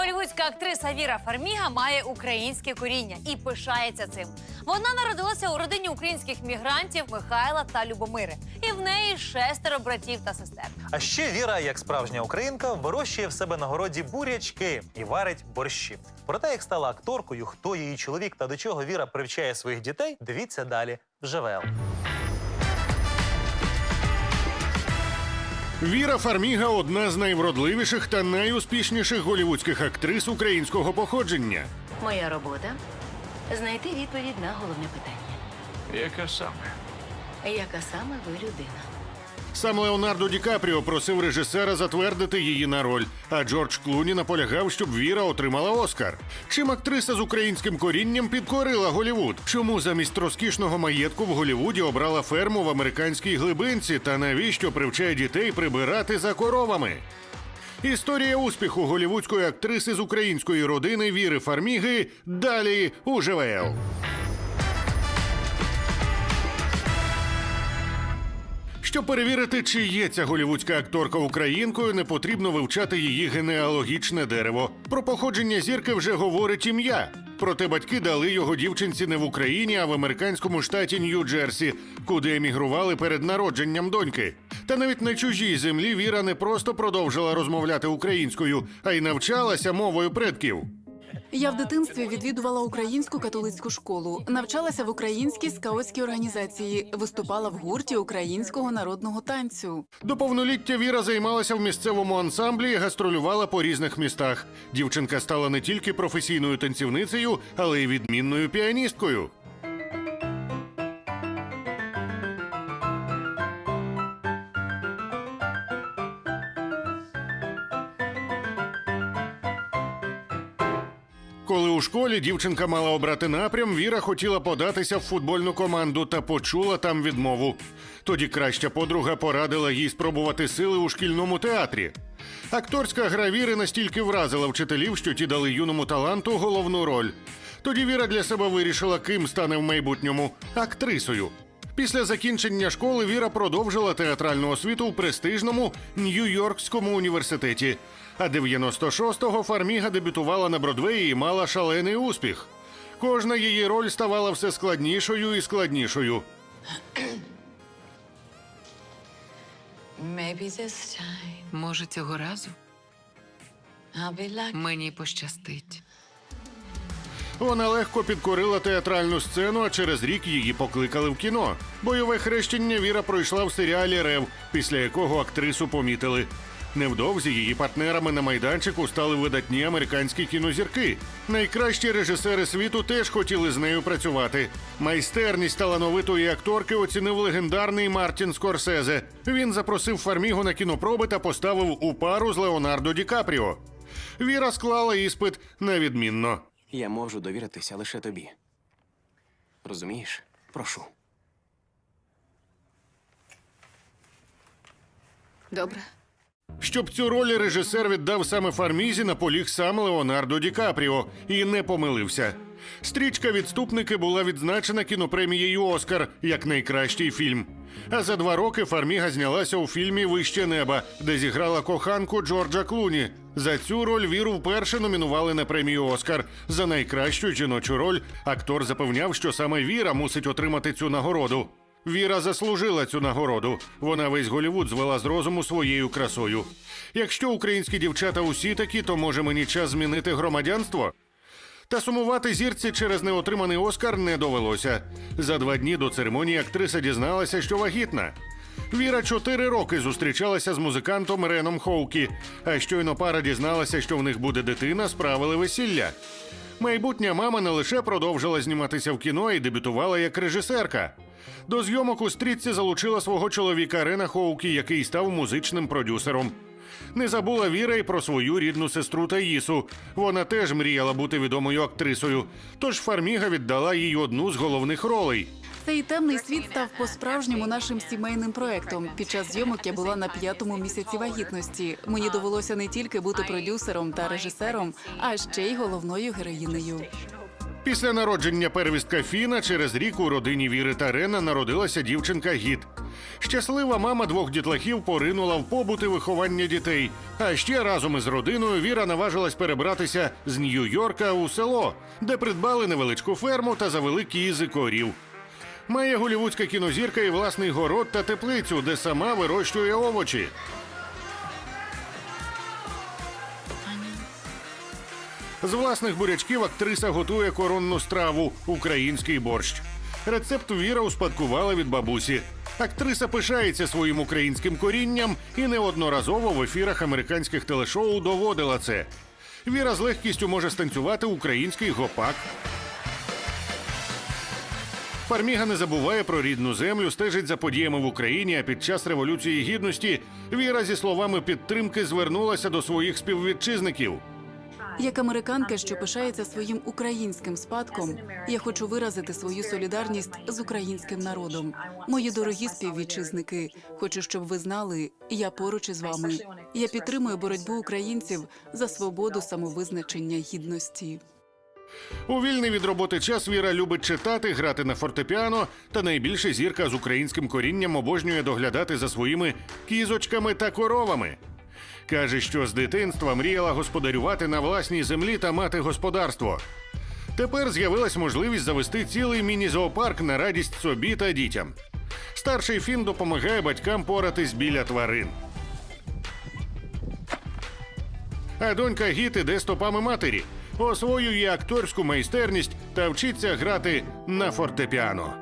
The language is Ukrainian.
голівудська актриса Віра Фарміга має українське коріння і пишається цим. Вона народилася у родині українських мігрантів Михайла та Любомири. І в неї шестеро братів та сестер. А ще Віра, як справжня українка, вирощує в себе на городі бурячки і варить борщі. Про те, як стала акторкою, хто її чоловік та до чого Віра привчає своїх дітей, дивіться далі в ЖВЛ. Віра Фарміга одна з найвродливіших та найуспішніших голівудських актрис українського походження. Моя робота знайти відповідь на головне питання: Яка саме? яка саме ви людина? Сам Леонардо Ді Капріо просив режисера затвердити її на роль, а Джордж Клуні наполягав, щоб Віра отримала Оскар. Чим актриса з українським корінням підкорила Голівуд? Чому замість розкішного маєтку в Голівуді обрала ферму в американській глибинці? Та навіщо привчає дітей прибирати за коровами? Історія успіху голівудської актриси з української родини Віри Фарміги далі у ЖВЛ. Щоб перевірити, чи є ця голівудська акторка українкою, не потрібно вивчати її генеалогічне дерево. Про походження зірки вже говорить ім'я. Проте батьки дали його дівчинці не в Україні, а в американському штаті Нью-Джерсі, куди емігрували перед народженням доньки. Та навіть на чужій землі Віра не просто продовжила розмовляти українською, а й навчалася мовою предків. Я в дитинстві відвідувала українську католицьку школу, навчалася в українській скаутській організації, виступала в гурті українського народного танцю. До повноліття Віра займалася в місцевому ансамблі і гастролювала по різних містах. Дівчинка стала не тільки професійною танцівницею, але й відмінною піаністкою. Коли у школі дівчинка мала обрати напрям, Віра хотіла податися в футбольну команду та почула там відмову. Тоді краща подруга порадила їй спробувати сили у шкільному театрі. Акторська гра Віри настільки вразила вчителів, що ті дали юному таланту головну роль. Тоді Віра для себе вирішила, ким стане в майбутньому актрисою. Після закінчення школи Віра продовжила театральну освіту в престижному Нью-Йоркському університеті. А 96-го Фарміга дебютувала на Бродвеї і мала шалений успіх. Кожна її роль ставала все складнішою і складнішою. Maybe this time Може, цього разу I'll be lucky. мені пощастить. Вона легко підкорила театральну сцену, а через рік її покликали в кіно. Бойове хрещення Віра пройшла в серіалі Рев, після якого актрису помітили. Невдовзі її партнерами на майданчику стали видатні американські кінозірки. Найкращі режисери світу теж хотіли з нею працювати. Майстерність талановитої акторки оцінив легендарний Мартін Скорсезе. Він запросив Фармігу на кінопроби та поставив у пару з Леонардо Ді Капріо. Віра склала іспит невідмінно. Я можу довіритися лише тобі. Розумієш? Прошу. Добре. Щоб цю роль режисер віддав саме Фармізі, наполіг сам Леонардо Ді Капріо і не помилився. Стрічка Відступники була відзначена кінопремією Оскар як найкращий фільм. А за два роки Фарміга знялася у фільмі Вище неба, де зіграла коханку Джорджа Клуні. За цю роль віру вперше номінували на премію Оскар. За найкращу жіночу роль актор запевняв, що саме Віра мусить отримати цю нагороду. Віра заслужила цю нагороду. Вона весь Голівуд звела з розуму своєю красою. Якщо українські дівчата усі такі, то може мені час змінити громадянство? Та сумувати зірці через неотриманий Оскар не довелося. За два дні до церемонії актриса дізналася, що вагітна. Віра чотири роки зустрічалася з музикантом Реном Хоукі. А щойно пара дізналася, що в них буде дитина, справили весілля. Майбутня мама не лише продовжила зніматися в кіно і дебютувала як режисерка. До зйомок у стрітці залучила свого чоловіка Рена Хоукі, який став музичним продюсером. Не забула Віра й про свою рідну сестру Таїсу. Вона теж мріяла бути відомою актрисою. Тож Фарміга віддала їй одну з головних ролей. Цей темний світ став по-справжньому нашим сімейним проектом. Під час зйомок я була на п'ятому місяці вагітності. Мені довелося не тільки бути продюсером та режисером, а ще й головною героїнею. Після народження первістка Фіна через рік у родині Віри та Рена народилася дівчинка Гід. Щаслива мама двох дітлахів поринула в побут і виховання дітей. А ще разом із родиною Віра наважилась перебратися з Нью-Йорка у село, де придбали невеличку ферму та завели кізи корів. Має голівудська кінозірка і власний город та теплицю, де сама вирощує овочі. З власних бурячків актриса готує коронну страву український борщ. Рецепт Віра успадкувала від бабусі. Актриса пишається своїм українським корінням і неодноразово в ефірах американських телешоу доводила це. Віра з легкістю може станцювати український гопак. Фарміга не забуває про рідну землю, стежить за подіями в Україні. А під час революції гідності Віра зі словами підтримки звернулася до своїх співвітчизників. Як американка, що пишається своїм українським спадком, я хочу виразити свою солідарність з українським народом. Мої дорогі співвітчизники, хочу, щоб ви знали, я поруч із вами. Я підтримую боротьбу українців за свободу, самовизначення гідності. У вільний від роботи час Віра любить читати, грати на фортепіано, та найбільше зірка з українським корінням обожнює доглядати за своїми кізочками та коровами. Каже, що з дитинства мріяла господарювати на власній землі та мати господарство. Тепер з'явилась можливість завести цілий міні-зоопарк на радість собі та дітям. Старший Фін допомагає батькам поратись біля тварин. А донька Гіт іде стопами матері, освоює акторську майстерність та вчиться грати на фортепіано.